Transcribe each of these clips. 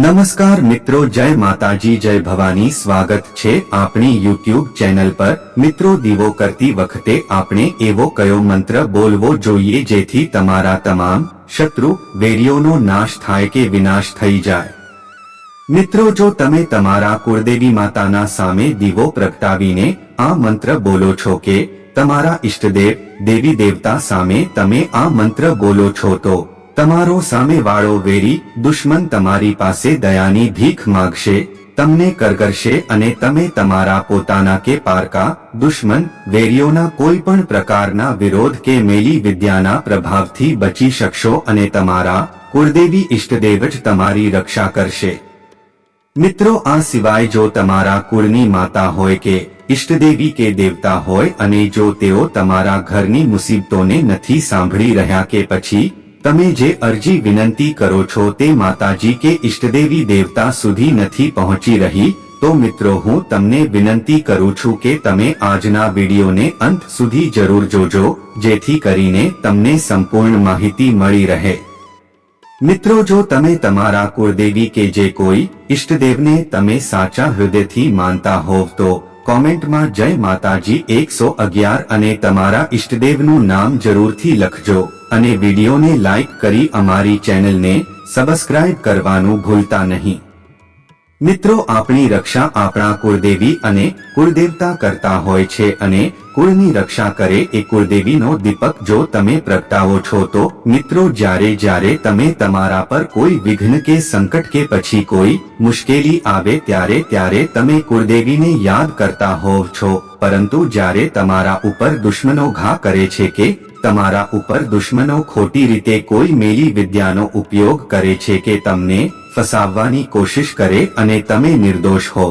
નમસ્કાર મિત્રો, જય માતાજી, જય ભવાની. સ્વાગત છે આપણી યુટ્યુબ ચેનલ પર. મિત્રો, દીવો કરતી વખતે આપણે એવો કયો મંત્ર બોલવો જોઈએ જેથી તમારા તમામ શત્રુ વેરીઓનો નાશ થાય કે વિનાશ થઈ જાય? મિત્રો, જો તમે તમારા કુળદેવી માતાના સામે દીવો પ્રગટાવીને આ મંત્ર બોલો છો કે, તમારા ઈષ્ટદેવ, દેવી દેવતા સામે તમે આ મંત્ર બોલો છો તો તમારો સામેવાળો વેરી, દુશ્મન તમારી પાસે દયાની ભીખ માગશે, તમને કરકરશે અને તમે તમારા પોતાના કે પારકા, દુશ્મન, વેરીઓના કોઈ પણ પ્રકારના વિરોધ કે મેલી વિદ્યાના પ્રભાવથી બચી શકશો અને તમારા કુળદેવી ઇષ્ટદેવ જ તમારી રક્ષા કરશે. મિત્રો, આ સિવાય જો તમારા કુળની માતા હોય કે ઈષ્ટદેવી કે દેવતા હોય અને જો તેઓ તમારા ઘરની મુસીબતોને નથી સાંભળી રહ્યા કે પછી તમે જે અરજી વિનંતી કરો છો તે માતાજી કે ઇષ્ટદેવી દેવતા સુધી નથી પહોંચી રહી, તો મિત્રો હું તમને વિનંતી કરું છું કે તમે આજના વિડીયોને અંત સુધી જરૂર જોજો, જેથી કરીને તમને સંપૂર્ણ માહિતી મળી રહે. મિત્રો જો તમે તમારા કુળદેવી કે જે કોઈ ઇષ્ટદેવને તમે સાચા હૃદયથી માનતા હોવ તો કોમેન્ટમાં જય માતાજી એકસો અગિયાર અને તમારા ઇષ્ટદેવનું નામ જરૂરથી લખજો અને વિડીયોને લાઇક કરી અમારી ચેનલને સબસ્ક્રાઇબ કરવાનું ભૂલતા નહીં. મિત્રો, આપણી રક્ષા આપણા કુળદેવી અને કુળદેવતા કરતા હોય છે અને કુળની રક્ષા કરે એ કુળદેવીનો દીપક જો તમે પ્રગટાવો છો તો, મિત્રો, જ્યારે જ્યારે તમે તમારા પર કોઈ વિઘ્ન કે સંકટ કે પછી કોઈ મુશ્કેલી આવે ત્યારે ત્યારે તમે કુળદેવીને યાદ કરતા હોવ છો. પરંતુ જ્યારે તમારા ઉપર દુશ્મનો ઘા કરે છે કે તમારા ઉપર દુશ્મનો ખોટી રીતે કોઈ મેલી વિદ્યાનો ઉપયોગ કરે છે કે તમને ફસાવવાની કોશિશ કરે અને તમે નિર્દોષ હો.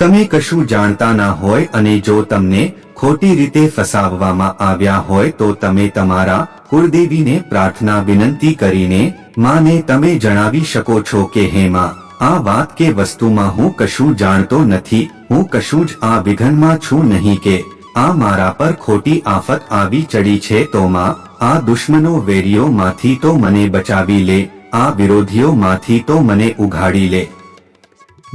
તમે કશું જાણતા ના હોય અને જો તમને ખોટી રીતે ફસાવવામાં આવ્યા હોય તો તમે તમારા કુળદેવીને પ્રાર્થના વિનંતી કરીને માને તમે જણાવી શકો છો કે, હે માં, આ વાત કે વસ્તુમાં હું કશું જાણતો નથી, હું કશું જ આ વિઘનમાં છું નહીં કે આ મારા પર ખોટી આફત આવી ચડી છે તો માં, આ દુશ્મનો વેરીઓમાંથી તો મને બચાવી લે, આ વિરોધીઓમાંથી તો મને ઉઘાડી લે.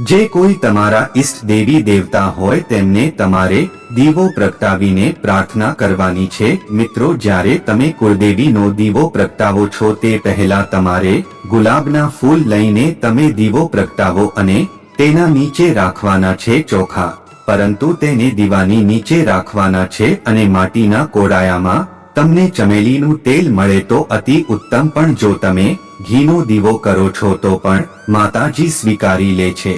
જે કોઈ તમારા ઈષ્ટ દેવી દેવતા હોય તેમને તમારે દીવો પ્રગટાવીને પ્રાર્થના કરવાની છે. મિત્રો, જ્યારે તમે કુળદેવીનો દીવો પ્રગટાવો છો તે પહેલા તમારે ગુલાબના ફૂલ લઈને તમે દીવો પ્રગટાવો અને તેના નીચે રાખવાના છે ચોખા. પરંતુ તેને દીવાની નીચે રાખવાના છે અને માટીના કોડાયામાં તમને ચમેલીનું તેલ મળે તો અતિ ઉત્તમ, પણ જો તમે ઘીનો દીવો કરો છો તો પણ માતાજી સ્વીકારી લે છે.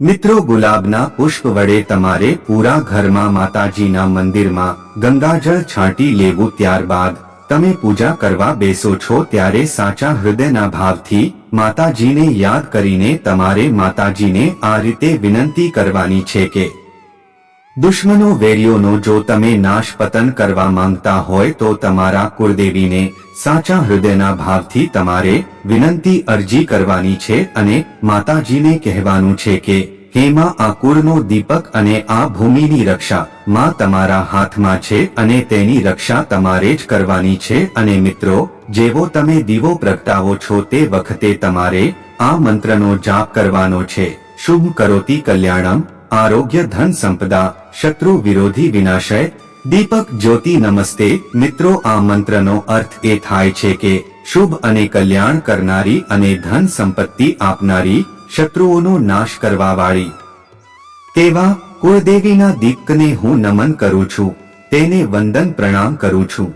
મિત્રો, ગુલાબના પુષ્પ વડે તમારે પૂરા ઘરમાં માતાજીના મંદિરમાં ગંગાજળ છાંટી લેવું ત્યારબાદ તમે પૂજા કરવા બેસો છો ત્યારે સાચા હૃદયના ભાવથી માતાજીને યાદ કરીને તમારે માતાજીને આ રીતે વિનંતી કરવાની છે કે દુશ્મનો વેરીઓનો જો તમે નાશ પતન કરવા માંગતા હોય તો તમારા કુળદેવીને સાચા હૃદયના ભાવથી તમારે વિનંતી અરજી કરવાની છે અને માતાજીને કહેવાનું છે કે હેમાં આ કુળનો દીપક અને આ ભૂમિની રક્ષા. માં તમારા હાથમાં છે અને તેની રક્ષા તમારે જ કરવાની છે અને મિત્રો, જેવો તમે દીવો પ્રગટાવો છો તે વખતે તમારે આ મંત્રનો જાપ કરવાનો છે. શુભ કરોતી કલ્યાણમ, આરોગ્ય ધન સંપદા, શત્રુ વિરોધી વિનાશય. દીપક જ્યોતિ નમસ્તે. મિત્રો, આ મંત્રનો અર્થ એ થાય છે કે શુભ અને કલ્યાણ કરનારી અને ધન સંપત્તિ આપનારી શત્રુઓનો નાશ કરવા વાળી તેવા કુળદેવીના દીપકને હું નમન કરું છું, તેને વંદન પ્રણામ કરું છું.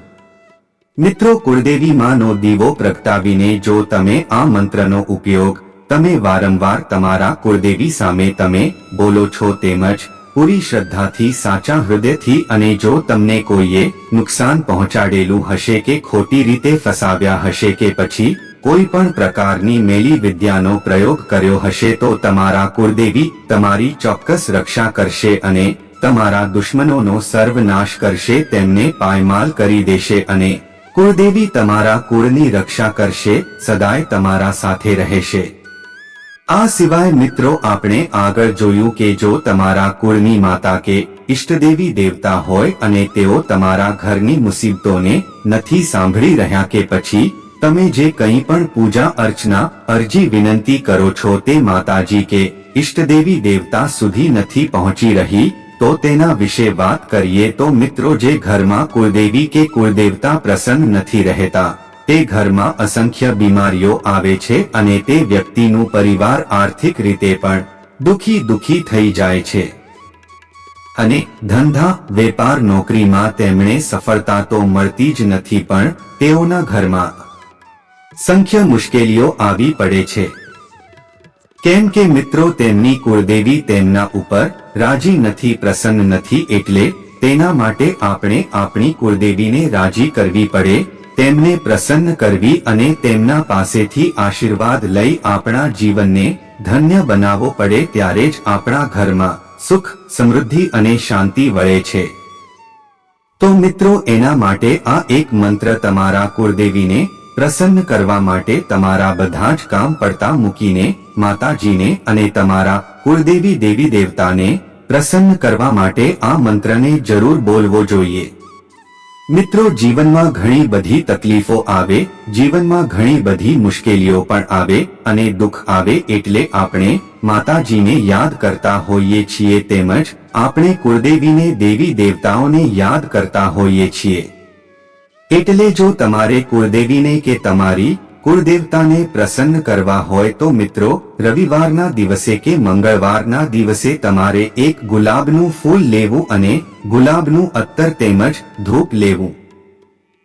મિત્રો, કુળદેવી માનો દીવો પ્રગટાવીને જો તમે આ મંત્રનો ઉપયોગ, તમે વારંવાર તમારા કુળદેવી સામે તમે બોલો છો તેમજ પૂરી શ્રદ્ધાથી, સાચા હૃદયથી અને જો તમને કોઈએ નુકસાન પહોંચાડેલું હશે કે ખોટી રીતે ફસાવ્યા હશે કે પછી કોઈ પણ પ્રકારની મેલી વિદ્યાનો પ્રયોગ કર્યો હશે તો તમારા કુળદેવી તમારી ચોક્કસ રક્ષા કરશે અને તમારા દુશ્મનોનો સર્વનાશ કરશે, તેમને પાયમાલ કરી દેશે અને કુળદેવી તમારા કુળની રક્ષા કરશે, સદાય તમારા સાથે રહેશે. આ સિવાય મિત્રો આપણે આગળ જોયું કે જો તમારા કુળની માતા કે ઈષ્ટદેવી દેવતા હોય અને તેઓ તમારા ઘરની મુસીબતોને નથી સાંભળી રહ્યા કે પછી તમે જે કંઈ પણ પૂજા અર્ચના, અરજી વિનંતી કરો છો તે માતાજી કે ઈષ્ટદેવી દેવતા સુધી નથી પહોંચી રહી, તો તેના વિશે વાત કરીએ તો મિત્રો જે ઘરમાં કુળદેવી કે કુળદેવતા પ્રસન્ન નથી રહેતા, તે ઘરમાં અસંખ્ય બીમારીઓ આવે છે અને તે વ્યક્તિનું પરિવાર આર્થિક રીતે પણ દુખી દુખી થઈ જાય છે. અને ધંધા, વેપાર, નોકરીમાં તેમણે સફળતા તો મળતી જ નથી પણ તેઓના ઘરમાં સંખ્ય મુશ્કેલીઓ આવી પડે છે. કેમ કે મિત્રો, તેમની કુળદેવી તેમના ઉપર રાજી નથી, પ્રસન્ન નથી, એટલે તેના માટે આપણે આપણી કુળદેવીને રાજી કરવી પડે, તેમને પ્રસન્ન કરવી અને તેમના પાસેથી આશીર્વાદ લઈ આપણા જીવનને ધન્ય બનાવવો પડે ત્યારે જ આપણા ઘરમાં સુખ, સમૃદ્ધિ અને શાંતિ વળે છે. તો મિત્રો, એના માટે આ એક મંત્ર તમારા કુળદેવીને પ્રસન્ન કરવા માટે તમારા બધા જ કામ પડતા મૂકીને, માતાજીને અને તમારા કુળદેવી દેવી દેવતાને પ્રસન્ન કરવા માટે આ મંત્રને જરૂર બોલવો જોઈએ. મિત્રો, જીવનમાં ઘણી બધી તકલીફો આવે, જીવનમાં ઘણી બધી મુશ્કેલીઓ પણ આવે અને દુઃખ આવે એટલે આપણે માતાજીને યાદ કરતા હોઈએ છીએ તેમજ આપણે કુળદેવીને દેવી દેવતાઓને યાદ કરતા હોઈએ છીએ. એટલે જો તમારે કુળદેવીને કે તમારી કુળદેવતાને પ્રસન્ન કરવા હોય તો મિત્રો, રવિવારના દિવસે કે મંગળવારના દિવસે તમારે એક ગુલાબનું ફૂલ લેવું અને ગુલાબનું અત્તર તેમજ ધૂપ લેવું.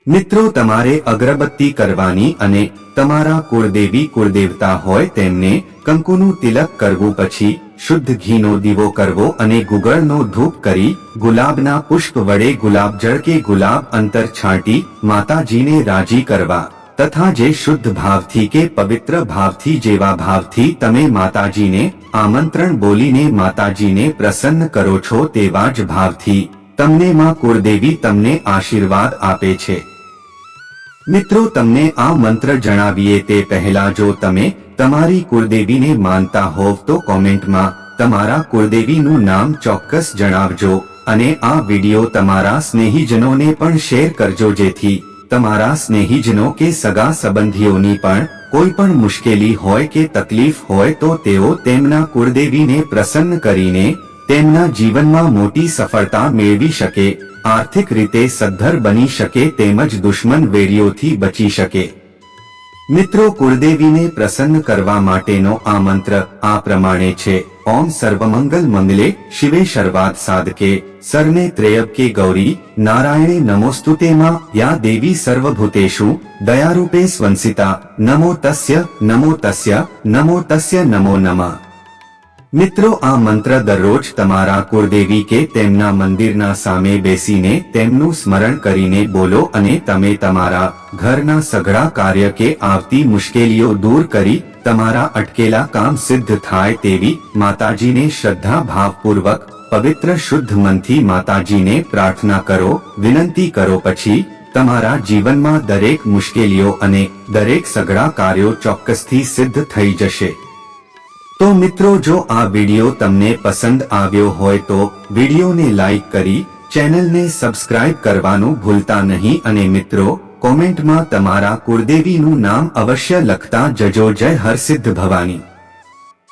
મિત્રો, તમારે અગરબત્તી કરવાની અને તમારા કુળદેવી કુળદેવતા હોય તેમને કંકુનું તિલક કરવું પછી શુદ્ધ ઘીનો દીવો કરવો અને ગુગળનો ધૂપ કરી ગુલાબના પુષ્પ વડે ગુલાબજળ કે ગુલાબ અંતર છાંટી માતાજીને રાજી કરવા. તથા જે શુદ્ધ ભાવથી કે પવિત્ર ભાવથી જેવા ભાવથી તમે માતાજીને આમંત્રણ બોલીને માતાજીને પ્રસન્ન કરો છો તેવા જ ભાવથી તમને માં કુળદેવી તમને આશીર્વાદ આપે છે. મિત્રો, તમને આ મંત્ર જણાવીએ તે પહેલા જો તમે તમારી કુળદેવીને માનતા હોવ, તો કોમેન્ટમાં તમારા કુળદેવીનું નામ ચોક્કસ જણાવજો અને આ વિડિયો તમારા સ્નેહીજનોને પણ શેર કરજો, જેથી તમારા સ્નેહીજનો કે સગા સંબંધીઓની પણ કોઈ પણ મુશ્કેલી હોય કે તકલીફ હોય, તો તેઓ તેમના કુળદેવીને પ્રસન્ન કરીને તેમના જીવનમાં મોટી સફળતા મેળવી શકે. આર્થિક રીતે સદ્ધર બની શકે તેમજ દુશ્મન વેરીઓથી બચી શકે. મિત્રો, કુળદેવીને પ્રસન્ન કરવા માટેનો આ મંત્ર આ પ્રમાણે છે. ઓમ સર્વમંગલ મંગલે શિવે શર્વાત સાધકે સરને ત્રેયબકે ગૌરી, નારાયણે નમોસ્તુતે માં યા દેવી સર્વભૂતેશુ દયારૂપે સ્વંસિતા, નમો તસ્ય નમો તસ્ય નમો તસ્ય, નમો નમઃ. મિત્રો, આ મંત્ર દરરોજ તમારા કુળદેવી કે તેમના મંદિરના સામે બેસીને તેમનું સ્મરણ કરીને બોલો અને તમે તમારા ઘરના સઘળા કાર્ય કે આવતી મુશ્કેલીઓ દૂર કરી તમારા અટકેલા કામ સિદ્ધ થાય તેવી માતાજીને શ્રદ્ધા ભાવપૂર્વક પવિત્ર શુદ્ધ મનથી માતાજીને પ્રાર્થના કરો, વિનંતી કરો પછી તમારા જીવનમાં દરેક મુશ્કેલીઓ અને દરેક સઘળા કાર્યો ચોક્કસથી સિદ્ધ થઈ જશે. તો મિત્રો, જો આ વીડિયો તમને પસંદ આવ્યો હોય તો વિડીયોને લાઈક કરી ચેનલને સબસ્ક્રાઇબ કરવાનું ભૂલતા નહીં અને મિત્રો, કોમેન્ટમાં તમારા કુળદેવીનું નામ અવશ્ય લખતા જજો. જય હરસિદ્ધ ભવાની.